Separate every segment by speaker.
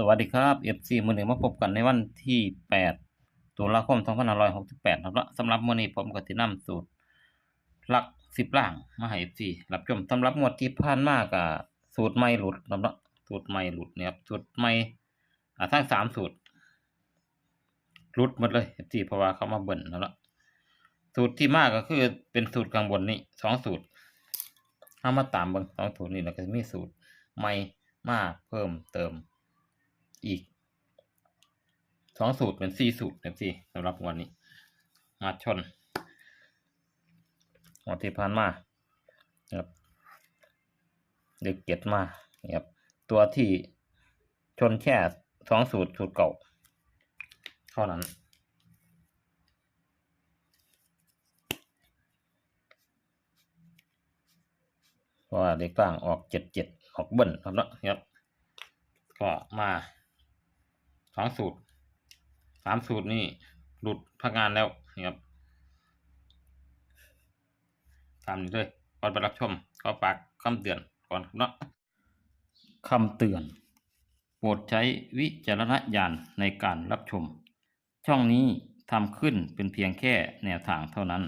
Speaker 1: สวัสดีครับ FC มือหนึ่งมาพบกันในวันที่ 8 ตุลาคม 2568 ครับแล้วสำหรับมือนี้ผมก็สินำสูตรหลัก 10ล่างมาให้ FC รับชมสำหรับงวดที่ผ่านมาก็สูตรใหม่หลุดครับเนาะสูตรใหม่หลุดเนี่ยครับสูตรใหม่อ่าทั้งสามสูตรหลุดหมดเลย FC เพราะว่าเขามาเบิ่นแล้วละสูตรที่มากก็คือเป็นสูตรข้างบนนี่สองสูตรเอามาตามเบิ่งสองสูตรนี่แล้วก็จะมีสูตรใหม่มากเพิ่มเติม อีกสองสูตรเป็นสี่สูตรแบบสี่สำหรับวันนี้มาชนวันที่ผ่านมาครับเด็กเก็ดมาครับตัวที่ชนแค่สองสูตรสูตรเก่าเท่านั้นเพราะว่าเด็กกลางออกเจ็ดเจ็ดออกเบิ้ลครับเนาะครับ ก็มา สองสูตรสามสูตรนี่หลุดพักงานแล้วนี่ครับตามนี้เลยก่อนไปรับชมก็ฝากคำเตือนก่อนเนาะคำเตือน โปรดใช้วิจารณญาณในการรับชม ช่องนี้ทำขึ้นเป็นเพียงแค่แนวทางเท่านั้น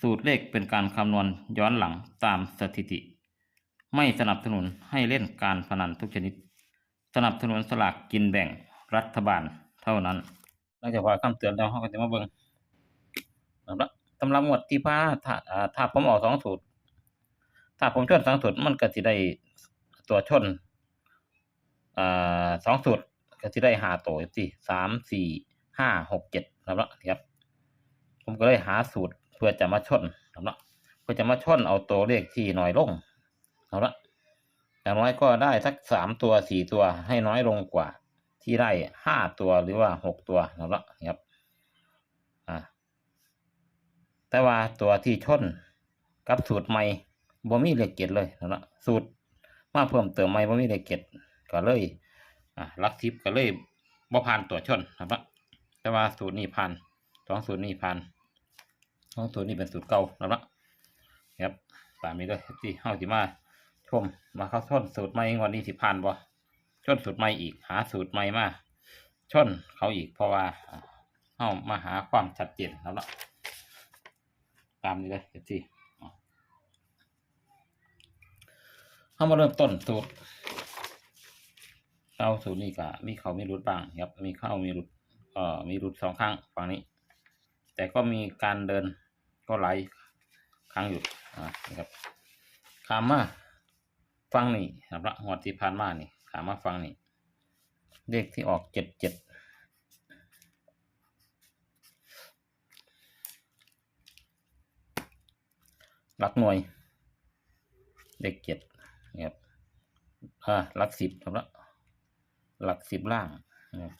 Speaker 1: สูตรเลขเป็นการคำนวณย้อนหลังตามสถิติ ไม่สนับสนุนให้เล่นการพนันทุกชนิด สนับสนุนสลากกินแบ่ง รัฐบาลเท่านั้นหลังจากว่าคำเตือนแล้วเขาก็จะมาเบิ่งสำหรับสำหรับงวดที่ผ้าถ้าถ้าผมออกสองสูตร ถ้าผมชนสองสูตรมันก็สิได้ตัวชนอ่าสองสูตรก็สิได้หาตัวสิสามสี่ห้าหกเจ็ดครับนะครับ ผมก็เลยหาสูตรเพื่อจะมาชนครับเพื่อจะมาชนเอาตัวเลขที่น้อยลงเอาละอย่างน้อยก็ได้สักสามตัวสี่ตัวให้น้อยลงกว่า ที่ได้ห้าตัวหรือว่าหกตัวนะครับครับอ่าแต่ว่าตัวที่ชนกับสูตรใหม่บ่มีเลขเจ็ดเลยนะครับสูตรมาเพิ่มเติมใหม่บ่มีเลขเจ็ดก็เลยอ่าลักทิปก็เลยบ่ผ่านตัวชนนะครับแต่ว่าสูตรนี้ผ่านสองสูตรนี้ผ่านสองสูตรนี้เป็นสูตรเก่านะครับครับตามนี้เลยที่เฮาสิมาชมมาเข้าชนสูตรใหม่วันนี้สิผ่านบ่ ชนสูตรใหม่อีก หาสูตรใหม่มาชนเขาอีกเพราะว่าเอามาหาความชัดเจนแล้วล่ะตามนี้เลยเดี๋ยวสิเข้ามาเริ่มต้นสูตรเข้าสูตรนี้ก็มีเขามีรุดบ้างครับมีเข้ามีรุดเอ่อมีรุดสองข้างฝั่งนี้ แต่ก็มีการเดินก็ไหลครั้งอยู่นะครับขามมาฟังนี่สำหรับงวดที่ผ่านมานี่ ถามมาฟังนี่เลขที่ออกเจ็ดเจ็ดหลักหน่วย เลขเจ็ดนี่ครับอ่าหลักสิบสำหรับหลักสิบล่างนะ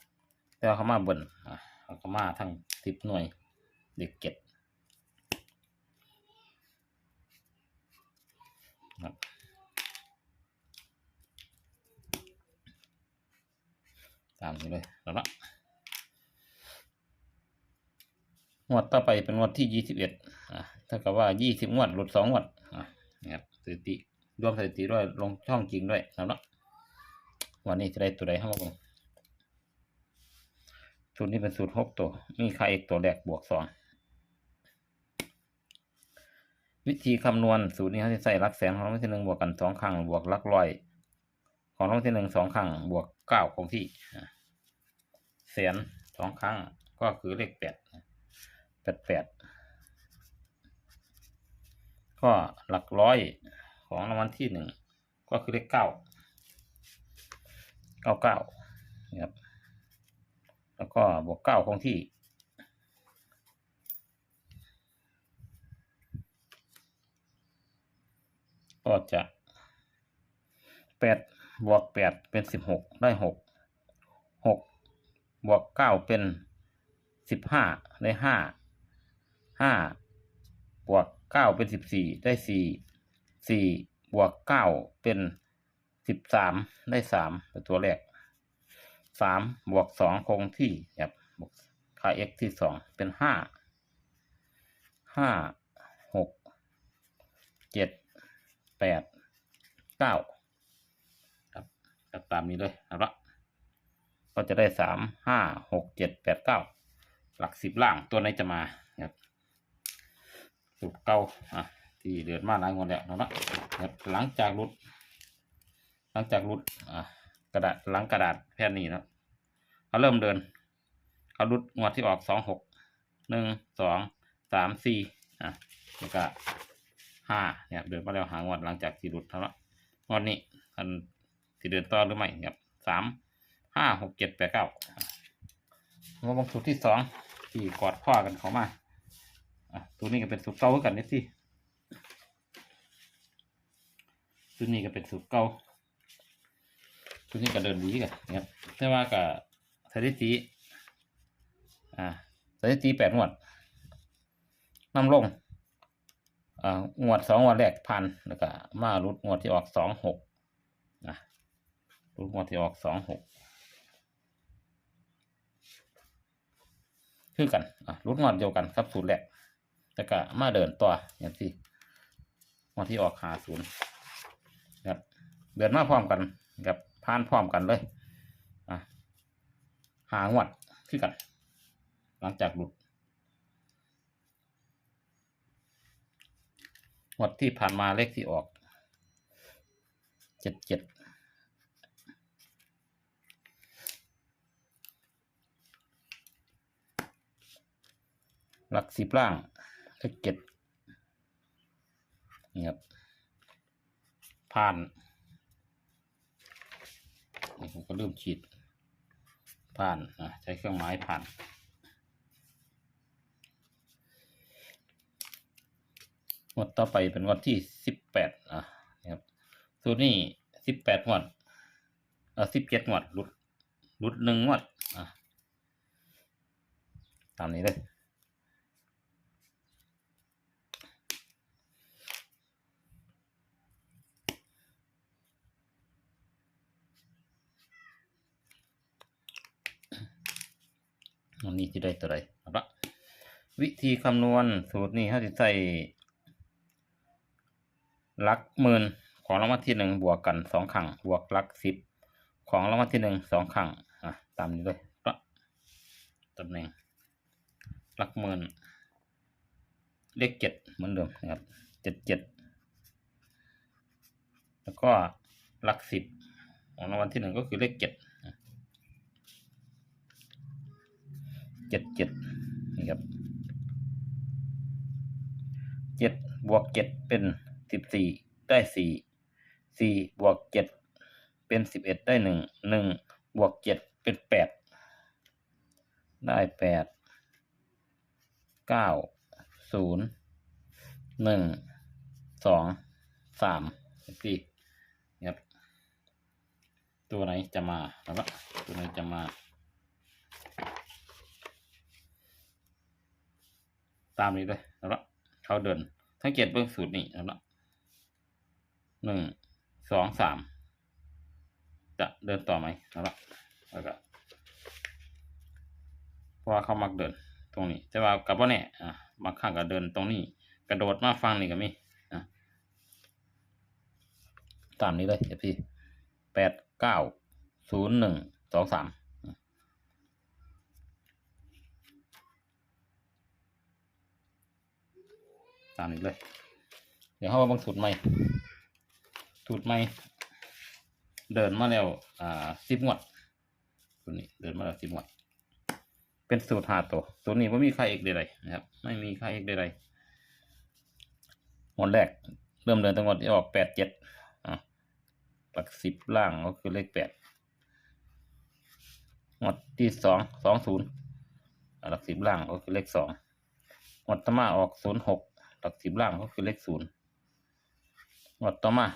Speaker 1: แต่ว่าเขามาเบิ่นอ่าเขามาทั้งสิบหน่วย เลขเจ็ดครับ ตามนี้เลยแล้วละงวดต่อไปเป็นงวดที่ยี่สิบเอ็ดอะถ้ากับว่ายี่สิบงวดหลุดสองงวดอะนะครับสถิติรวมสถิติด้วยลงช่องจริงด้วยแล้วละวันนี้จะได้ตัวใดเข้ามาบ้างสูตรนี้เป็นสูตรหกตัว มีค่าเอกตัวแรกบวกสองวิธีคำนวณสูตรนี้เขาจะใส่ลักแสนของรางวัลที่หนึ่งบวกกันสองครั้งบวกลักร้อย ของรางวัลที่หนึ่งสองครั้งบวกเก้าคงที่แสนสองครั้งก็คือเลขแปดแปดแปดก็หลักร้อยของรางวัลที่หนึ่งก็คือเลขเก้าเก้าเก้านะครับแล้วก็บวกเก้าคงที่ก็จะแปด บวกแปดเป็นสิบหกได้หกหกบวกเก้าเป็นสิบห้าได้ห้าห้าบวกเก้าเป็นสิบสี่ได้สี่สี่บวกเก้าเป็นสิบสามได้สามเป็นตัวแรกสามบวกสองคงที่ครับบวกค่า x ที่สองเป็นห้าห้าหกเจ็ดแปดเก้า ครับก็ตามนี้เลยเอาละก็จะได้สามห้าหกเจ็ดแปดเก้าหลักสิบล่างตัวไหนจะมาครับสูตรเก่าอะที่เดือนมาหลายงวดแล้วเนาะครับหลังจากรุด หลังจากรุดอะกระดาษหลังกระดาษแผ่นนี้นะเขาเริ่มเดินเขารุดงวดที่ออกสองหกหนึ่งสองสามสี่อะแล้วก็ห้าเนี่ยเดินมาแล้วหางวดหลังจากที่รุดเท่านั้นงวดนี้อัน ที่เดินต่อหรือไม่ครับสามห้าหกเจ็ดแปดเก้ามาบางสูตรที่สองที่กอดข้อกันเขามาอะตัวนี้ก็เป็นสูตรเก่าเหมือนกันนี่สิตัวนี้ก็เป็นสูตรเก่าตัวนี้ก็เดินดีกันนะครับแต่ว่ากับสถิติอ่าสถิติแปดงวดน้ำลงอ่างวดสองงวดแรกพันแล้วก็มารุดงวดที่ออกสองหก รุดงวดที่ออกสองหกคือกันอะรุดงวดเดียวกันครับสูตรแรกแล้วก็มาเดินต่ออย่างที่งวดที่ออกหาศูนย์ครับเดินมาพร้อมกันกับพานพร้อมกันเลยอะหางวดคือกัน หลังจากหลุดงวดที่ผ่านมาเลขที่ออกเจ็ดเจ็ด หลักสิบล่างเลขเจ็ดนี่ครับผ่านผมก็เริ่มฉีดผ่านอะใช้เครื่องหมายผ่านงวดต่อไปเป็นงวดที่สิบแปดอะนะครับสูตรนี้สิบแปดงวดเอ่อสิบเจ็ดงวดหลุดหลุดหนึ่งงวดอะตามนี้เลย วันนี้จะได้ตัวใดเอาละวิธีคำนวณสูตรนี้เขาจะใส่หลักหมื่นของรางวัลที่หนึ่งบวกกันสองครั้งบวกหลักสิบของรางวัลที่หนึ่งสองครั้งอะตามนี้เลยละตำแหน่งหลักหมื่นเลขเจ็ดเหมือนเดิมนะครับเจ็ดเจ็ดแล้วก็หลักสิบของรางวัลที่หนึ่งก็คือเลขเจ็ด เจ็ดเจ็ดนี่ครับเจ็ดบวกเจ็ดเป็นสิบสี่ได้สี่สี่บวกเจ็ดเป็นสิบเอ็ดได้หนึ่งหนึ่งบวกเจ็ดเป็นแปดได้แปดเก้าศูนย์หนึ่งสองสามสี่ครับตัวไหนจะมาแล้วก็ตัวไหนจะมา ตามนี้เลยแล้วก็เขาเดินสังเกตเบื้องสูตรนี้แล้วก็หนึ่งสองสามจะเดินต่อไหมแล้วก็แล้วก็เพราะว่าเขามักเดินตรงนี้แต่ว่ากับว่าเนี่ยอะบางครั้งก็เดินตรงนี้ กระโดดมาฟังนี่ก็มีอะตามนี้เลยเดี๋ยวพี่แปดเก้าศูนย์หนึ่งสองสามามนี้เลย เดี๋ยวเขามาบางสูตรใหม่สูตรใหม่ เดินมาแล้วอ่าสิบงวดตัวนี้เดินมาแล้วสิบงวด เป็นสูตรหาตัวตัวนี้ไม่มีค่าเอกใดๆนะครับ ไม่มีค่าเอกใดๆงวดแรก เริ่มเดินตั้งวดที่ออกแปดเจ็ดอะหลักสิบล่างก็คือเลขแปดงวดที่สองสองศูนย์หลักสิบล่างก็คือเลขสองงวดต่อมาออกศูนย์หก หลักสิบล่างก็คือเลขศูนย์งวดต่อมา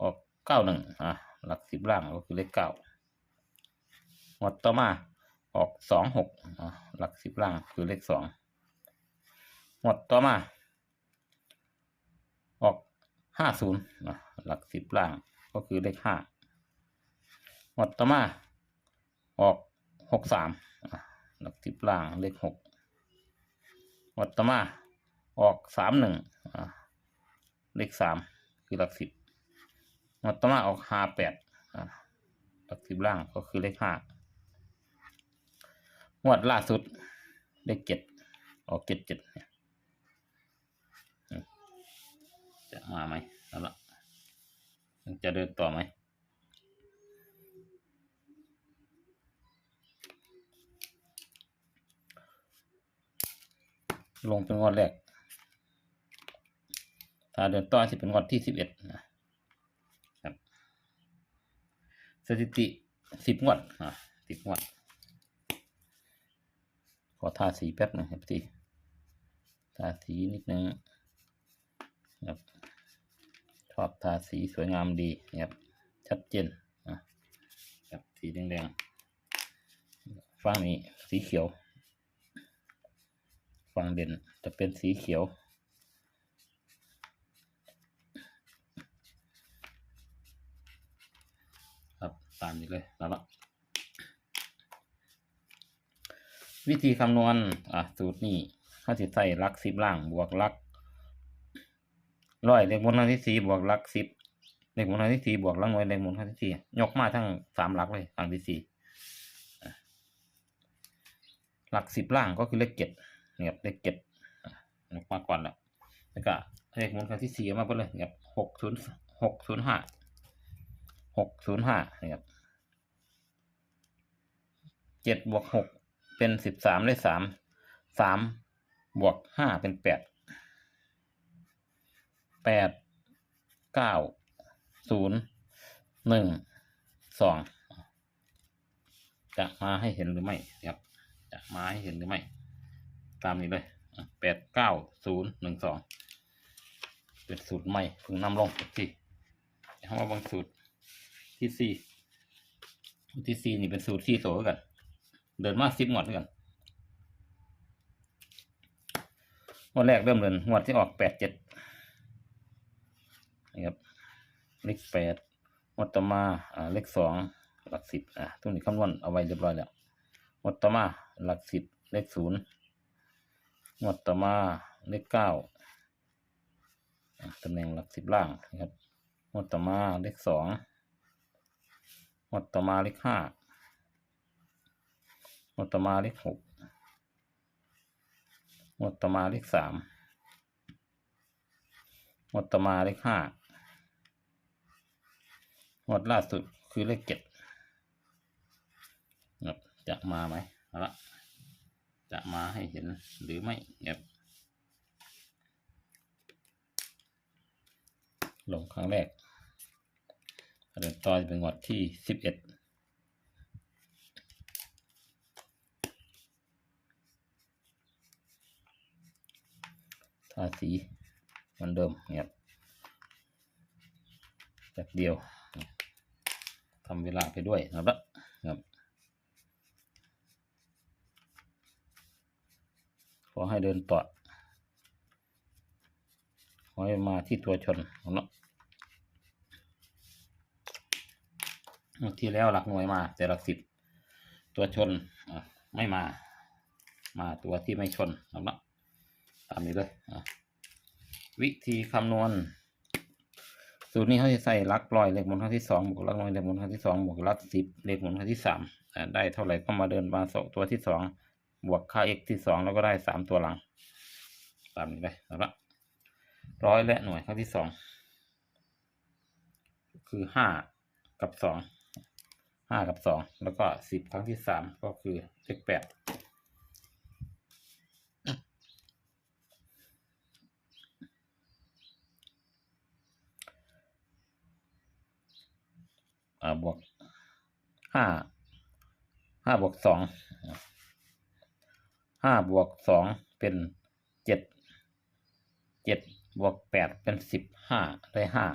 Speaker 1: ออกเก้าหนึ่งอะหลักสิบล่างก็คือเลขเก้างวดต่อมาออกสองหกอะหลักสิบล่างคือเลขสองงวดต่อมาออกห้าศูนย์อะหลักสิบล่างก็คือเลขห้างวดต่อมา ออกหกสามอะหลักสิบล่างเลขหกงวดต่อมา ออกสามหนึ่งอะเลขสามคือหลักสิบงวดต่อมาออกห้าแปดอะหลักสิบล่างก็คือเลขห้างวดล่าสุดเลขเจ็ดออกเจ็ดเจ็ดเนี่ยจะมาไหมแล้วล่ะจะเดินต่อไหมลงเป็นงวดแรก ถ้าเดินต่อสิเป็นงวดที่สิบเอ็ดนะครับ สถิติสิบงวดอะสิบงวด ขอทาสีแป๊บหนึงครับพี่ทาสีนิดนึงครับชอบทาสีสวยงามดีนะครับชัดเจนอะครับสีแดงๆฝั่งนี้สีเขียวฝั่งเด่นจะเป็นสีเขียว ครับ ตามนี้เลยแล้วละวิธีคำนวณอะสูตรนี้เขาจะใส่ลักสิบล่างบวกลักร้อยเลขบนครั้งที่สี่บวกลักสิบเลขบนครั้งที่สี่บวกลักหน่วยเลขบนครั้งที่สี่ยกมาทั้งสามหลักเลยครั้งที่สี่หลักสิบล่างก็คือเลขเจ็ดเนี่ยเลขเจ็ดยกมาก่อนแล้วแล้วก็เลขบนครั้งที่สี่มาไปเลยเนี่ยหกศูนย์หกศูนย์ห้า หกศูนย์ห้านะครับเจ็ดบวกหกเป็นสิบสามได้สามสามบวกห้าเป็นแปดแปดเก้าศูนย์หนึ่งสองจะมาให้เห็นหรือไม่ครับ จะมาให้เห็นหรือไม่ ตามนี้เลยแปดเก้าศูนย์หนึ่งสองเป็นสูตรใหม่เพิ่งนำลงที่เอามาบางสูตร ที่สี่ที่สี่นี่เป็นสูตรที่โสกัน เดินมาสิบงวดกันงวดแรกเริ่มเดินงวดที่ออกแปดเจ็ดนี่ครับเลขแปดงวดต่อมาอ่าเลขสองหลักสิบอ่าตรงนี้คำนวณเอาไว้เรียบร้อยแล้วงวดต่อมาหลักสิบเลขศูนย์งวดต่อมาเลขเก้าอ่าตำแหน่งหลักสิบล่างนะครับงวดต่อมาเลขสอง หมดต่อมาเลขห้าหมดต่อมาเลขหกหมดต่อมาเลขสามหมดต่อมาเลขห้าหมดล่าสุดคือเลขเจ็ดครับจะมาไหมเอาละจะมาให้เห็นหรือไม่ครับลงครั้งแรก เริ่มต่อจะเป็นงวดที่สิบเอ็ดทาสีเหมือนเดิมเงียบแบบเดียวทำเวลาไปด้วยนะครับครับขอให้เดินต่อขอให้มาที่ตัวชนของเนาะ งวด ที่แล้วหลักหน่วยมา แต่หลักสิบตัวชนไม่มา มาตัวที่ไม่ชนเอาละตามนี้เลยวิธีคำนวณ สูตรนี้เขาจะใส่ลักร้อยเลขบนครั้งที่สองบวกลักหน่วยเลขบนครั้งที่สองบวกลักสิบเลขบนครั้งที่สามได้เท่าไหร่ก็มาเดินมาสองตัวที่สองบวกค่า x ที่สองแล้วก็ได้สามตัวหลัง ตามนี้เลยเอาละร้อยและหน่วยครั้งที่สองคือห้ากับสอง ห้ากับสองแล้วก็สิบครั้งที่สามก็คือเลขแปดอ่าบวกห้าห้าบวกสองห้าบวกสองเป็นเจ็ดเจ็ดบวกแปดเป็นสิบห้าได้ห้า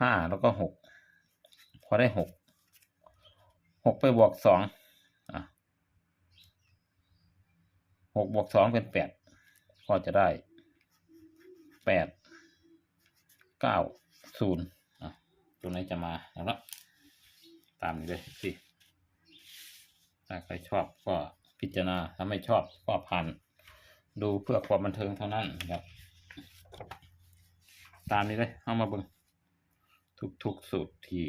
Speaker 1: ห้าแล้วก็หก พอได้หกหกไปบวกสองหกบวกสองเป็นแปดก็จะได้แปดเก้าศูนย์ตัวไหนจะมาแล้วตามนี้เลยสิถ้าใครชอบก็พิจารณา ถ้าไม่ชอบก็ผ่าน ดูเพื่อความบันเทิงเท่านั้นครับ ตามนี้เลย เอามาเบิ่ง ทุกทุกๆสูตรที่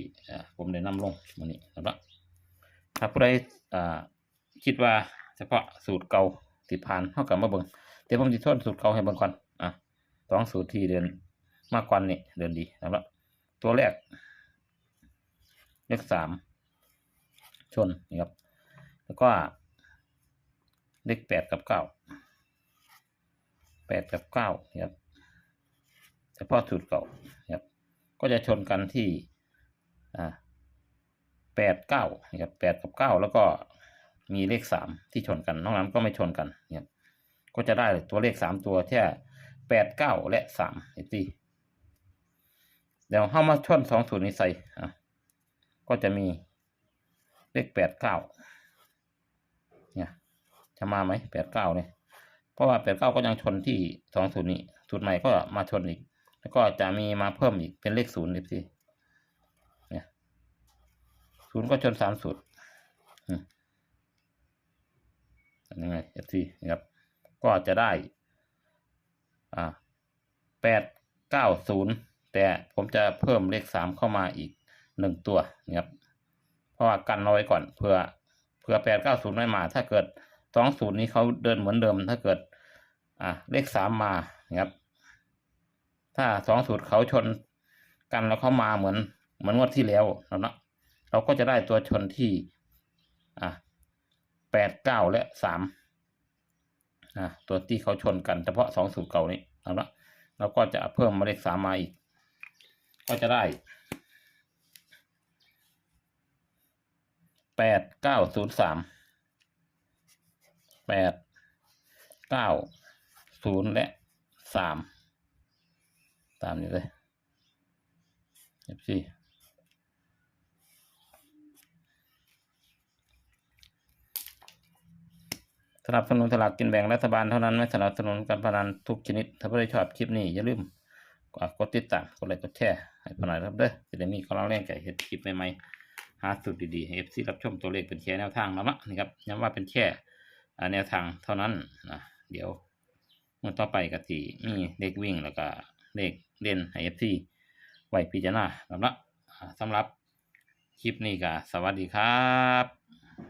Speaker 1: ผมได้นำลงวันนี้นะครับถ้าผู้ใดคิดว่าเฉพาะสูตรเก่าติดผ่านเท่ากับมาเบิงเดี๋ยวผมจะทวนสูตรเก่าให้เบิงก่อนอะสองสูตรที่เดินมากกว่านี่เดินดีนะครับตัวแรกเลขสามชนนะครับ แล้วก็เลขแปดกับเก้าแปดกับเก้านะครับเฉพาะสูตรเก่านะครับ ก็จะชนกันที่แปดเก้านะครับแปดกับเก้าแล้วก็มีเลขสามที่ชนกันนอกนั้นก็ไม่ชนกันนะครับก็จะได้ตัวเลขสามตัวแค่แปดเก้าและสามเอฟซีเดี๋ยวเข้ามาชนสองสูตรนี้ใส่อะก็จะมีเลขแปดเก้าเนี่ยจะมาไหมแปดเก้าเนี่ยเพราะว่าแปดเก้าก็ยังชนที่สองศูนย์นี้สูตรใหม่ก็มาชนอีก แล้วก็จะมีมาเพิ่มอีกเป็นเลขศูนย์ดิสิเนี่ยศูนย์ก็ชนสามสูตรยังไงเอฟซีนะครับ ก็จะได้ อ่าแปดเก้าศูนย์แต่ผมจะเพิ่มเลขสามเข้ามาอีกหนึ่งตัวนะครับ เพราะว่ากันเอาไว้ก่อนเผื่อเผื่อแปดเก้าศูนย์ไม่มา ถ้าเกิดสองศูนย์นี้เขาเดินเหมือนเดิม ถ้าเกิด อ่าเลขสามมานะครับ ถ้าสองสูตรเขาชนกันแล้วเขามาเหมือน เหมือนงวดที่แล้วเราเนาะเราก็จะได้ตัวชนที่ อ่าแปดเก้าและสามอ่าตัวที่เขาชนกันเฉพาะสองสูตรเก่านี้เอาละเราก็จะเพิ่มมาเลขสามมาอีก ก็จะได้แปดเก้าศูนย์สามแปดเก้าศูนย์และสาม ตามนี้เลยเอฟซีสนับสนุนสลากกินแบ่งรัฐบาลเท่านั้นไม่สนับสนุนการพนันทุกชนิด ถ้าไม่ได้ชอบคลิปนี้ อย่าลืมกดติดตามกดไลค์กดแชร์ให้พนันครับเด้อจะได้มีกำลังแรงใจเห็นคลิปใหม่ๆหาสูตรดีๆให้เอฟซีรับชมตัวเลขเป็นแค่แนวทางแล้วนะนี่ครับย้ำว่าเป็นแค่แนวทางเท่านั้นนะเดี๋ยวมันต่อไปกับที่มีเลขวิ่งแล้วก็เลข เด่นให้เอฟซีไว้พิจารณาแล้วนะอ่าสำหรับคลิปนี้ก็สวัสดีครับ